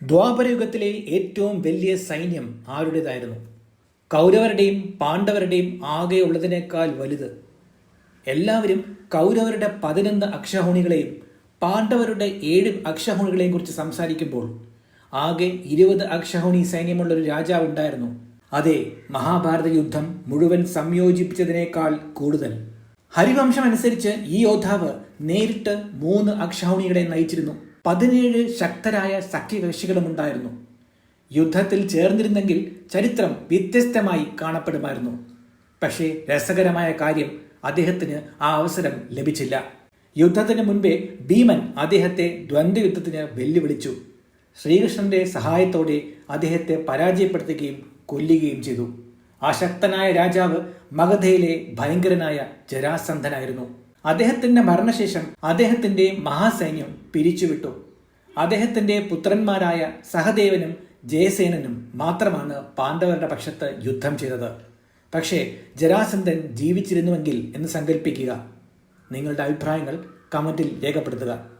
ദ്വാപരയുഗത്തിലെ ഏറ്റവും വലിയ സൈന്യം ആരുടേതായിരുന്നു? കൗരവരുടെയും പാണ്ഡവരുടെയും ആകെയുള്ളതിനേക്കാൾ വലുത്. എല്ലാവരും കൗരവരുടെ പതിനൊന്ന് അക്ഷഹോണികളെയും പാണ്ഡവരുടെ ഏഴ് അക്ഷഹോണികളെയും കുറിച്ച് സംസാരിക്കുമ്പോൾ ആകെ ഇരുപത് അക്ഷഹോണി സൈന്യമുള്ള ഒരു രാജാവ് ഉണ്ടായിരുന്നു. അതെ മഹാഭാരത യുദ്ധം മുഴുവൻ സംയോജിപ്പിച്ചതിനേക്കാൾ കൂടുതൽ. ഹരിവംശം അനുസരിച്ച് ഈ യോദ്ധാവ് നേരിട്ട് മൂന്ന് അക്ഷഹോണികളെ നയിച്ചിരുന്നു. പതിനേഴ് ശക്തരായ സഖ്യകക്ഷികളും ഉണ്ടായിരുന്നു യുദ്ധത്തിൽ ചേർന്നിരുന്നെങ്കിൽ ചരിത്രം വ്യത്യസ്തമായി കാണപ്പെടുമായിരുന്നു. പക്ഷേ രസകരമായ കാര്യം അദ്ദേഹത്തിന് ആ അവസരം ലഭിച്ചില്ല. യുദ്ധത്തിന് മുൻപേ ഭീമൻ അദ്ദേഹത്തെ ദ്വന്ദ്വയുദ്ധത്തിന് വെല്ലുവിളിച്ചു. ശ്രീകൃഷ്ണന്റെ സഹായത്തോടെ അദ്ദേഹത്തെ പരാജയപ്പെടുത്തുകയും കൊല്ലുകയും ചെയ്തു. അശക്തനായ ശക്തനായ രാജാവ് മഗധയിലെ ഭയങ്കരനായ ജരാസന്ധനായിരുന്നു. അദ്ദേഹത്തിന്റെ മരണശേഷം അദ്ദേഹത്തിന്റെ മഹാസൈന്യം പിരിച്ചുവിട്ടു. അദ്ദേഹത്തിന്റെ പുത്രന്മാരായ സഹദേവനും ജയസേനനും മാത്രമാണ് പാണ്ഡവരുടെ പക്ഷത്ത് യുദ്ധം ചെയ്തത്. പക്ഷേ ജരാസന്ധൻ ജീവിച്ചിരുന്നുവെങ്കിൽ എന്ന് സങ്കല്പിക്കുക നിങ്ങളുടെ അഭിപ്രായങ്ങൾ കമന്റിൽ രേഖപ്പെടുത്തുക.